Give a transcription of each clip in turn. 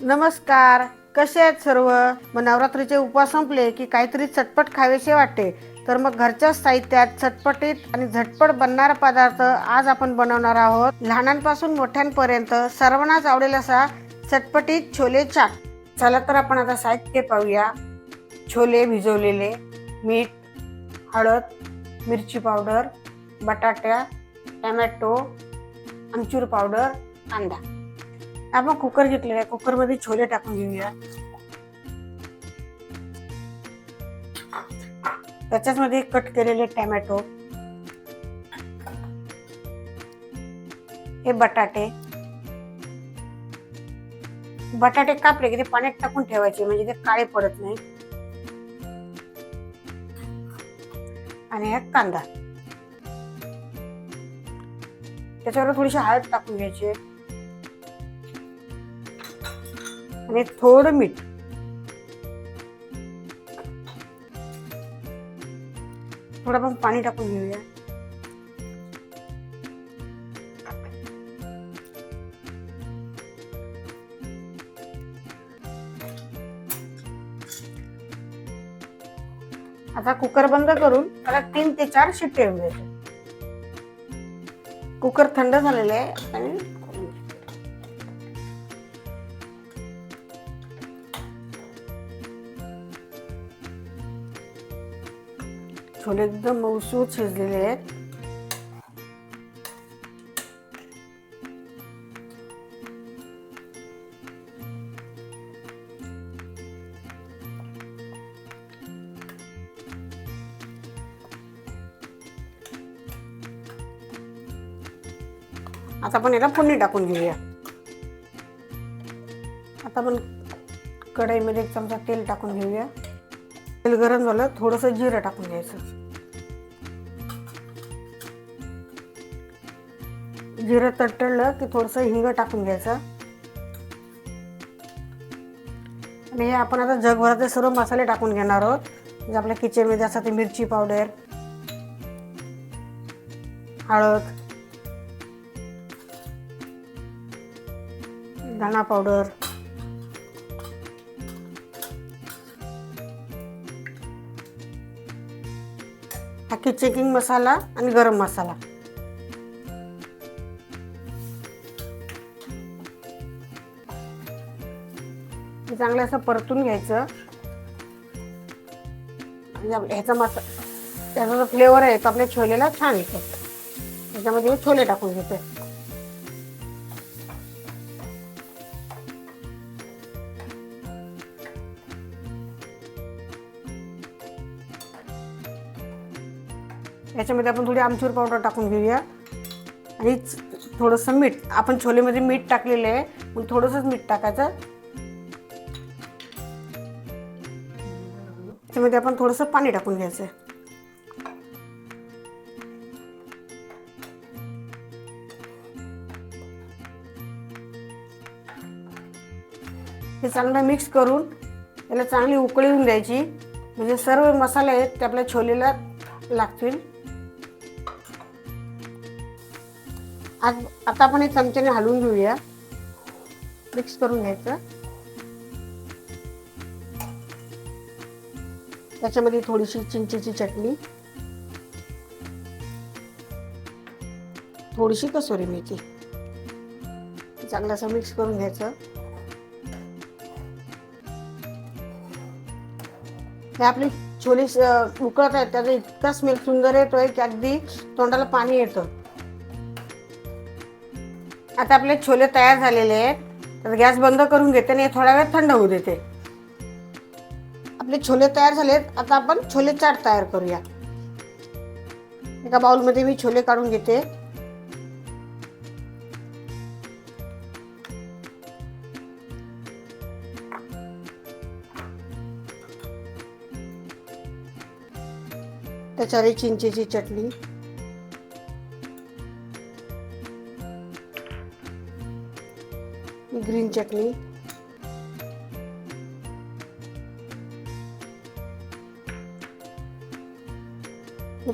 नमस्कार. कसे आहेत सर्व? मग नवरात्रीचे उपवास संपले की काहीतरी चटपट खावेसे वाटते. तर मग घरच्या साहित्यात चटपटीत आणि झटपट बनणारा पदार्थ आज आपण बनवणार आहोत. लहानांपासून मोठ्यांपर्यंत सर्वांनाच आवडेल असा चटपटीत छोले चाट. चला तर आपण आता साहित्य पाहूया. छोले भिजवलेले मीठ हळद मिरची पावडर बटाट्या टमॅटो आमचूर पावडर कांदा. आपण कुकर घेतलेला आहे. कुकरमध्ये छोले टाकून घेऊया. त्याच्यामध्ये कट केलेले टॅमॅटो हे बटाटे. बटाटे कापले की ते पाण्यात टाकून ठेवायचे म्हणजे ते काळे पडत नाही. आणि हा कांदा. त्याच्यावर थोडीशी हळद टाकून घ्यायची. आणि थोडं मीठ. थोडं पण पाणी टाकून घेऊया. आता कुकर बंद करून त्याला तीन ते चार शिट्टे येऊन द्यायचे कुकर थंड झालेलं आहे आणि छोले एकदम मऊसूत शिजलेले आहेत आता आपण याला फोडणी टाकून घेऊया. आता आपण कढईमध्ये एक चमचा तेल टाकून घेऊया. तेल गरम झालं थोडंसं जिरं टाकून घ्यायचं. जिरं तडतडलं की थोडंसं हिंग टाकून घ्यायचं. आणि हे आपण आता जगभरातले सर्व मसाले टाकून घेणार आहोत. म्हणजे आपल्या किचनमध्ये असं ते मिरची पावडर हळद धणा पावडर हा चेकिंग मसाला आणि गरम मसाला. चांगलं असं परतून घ्यायचं. म्हणजे ह्याचा मसा त्याचा जो फ्लेवर आहे तो आपल्या छोलेला छान येतो. त्याच्यामध्ये छोले टाकून घेते. याच्यामध्ये आपण थोडी आमचूर पावडर टाकून घेऊया. आणि थोडंसं मीठ. आपण छोलेमध्ये मीठ टाकलेलं आहे. मग थोडंसंच मीठ टाकायचं. त्याच्यामध्ये आपण थोडंसं पाणी टाकून घ्यायचं हे चांगलं मिक्स करून याला चांगली उकळी होऊन द्यायची. म्हणजे सर्व मसाले आहेत ते आपल्या छोलेला लागतील. आज आता आपण हे चमच्याने हलवून घेऊया. मिक्स करून घ्यायचं. त्याच्यामध्ये थोडीशी चिंचेची चटणी. थोडीशी कसोरी मेथी. चांगलं असं मिक्स करून घ्यायचं. हे आपले छोले उकळत आहेत त्याचा इतका स्मेल सुंदर येतोय की अगदी तोंडाला पाणी येतं. आता आपले छोले तयार झालेले आहेत. तर गॅस बंद करून घेते आणि थोडा वेळ थंड होऊ देते. आपले छोले तयार झालेत आता आपण छोले चाट तयार करूया. एका बाउलमध्ये मी छोले काढून घेते. त्याच्यावर एक चिंचेची चटणी. ग्रीन चटणी.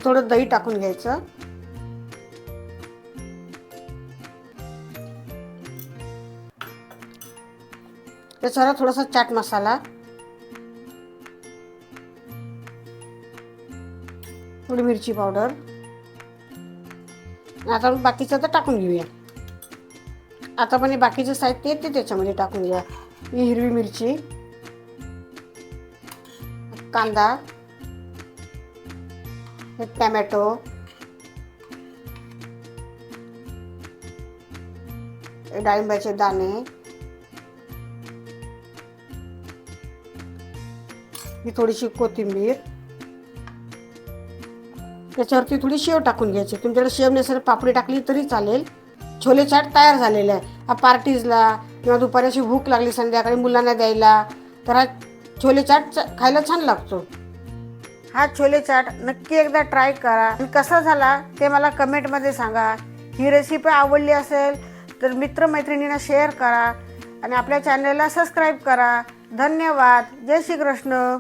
थोडं दही टाकून घ्यायचं. त्याच्यावर थोडासा चाट मसाला. थोडी मिरची पावडर. आता बाकीचं तर टाकून घेऊया. आता पण हे बाकीचे साहित्य आहे ते त्याच्यामध्ये टाकून घ्या ही हिरवी मिरची कांदा हे टॅमॅटो डाळिंबाचे दाणे ही थोडीशी कोथिंबीर. त्याच्यावरती थोडी शेव टाकून घ्यायची. तुमच्याकडे शेव नसेल पापडी टाकली तरी चालेल. छोले चाट तयार झालेला आहे. पार्टीजला किंवा दुपारी अशी भूक लागली संध्याकाळी मुलांना द्यायला तर हा छोले चाट च- खायला छान लागतो. हा छोले चाट नक्की एकदा ट्राय करा. आणि कसा झाला ते मला कमेंटमध्ये सांगा. ही रेसिपी आवडली असेल तर मित्रमैत्रिणींना शेअर करा आणि आपल्या चॅनलला सबस्क्राईब करा. धन्यवाद. जय श्री कृष्ण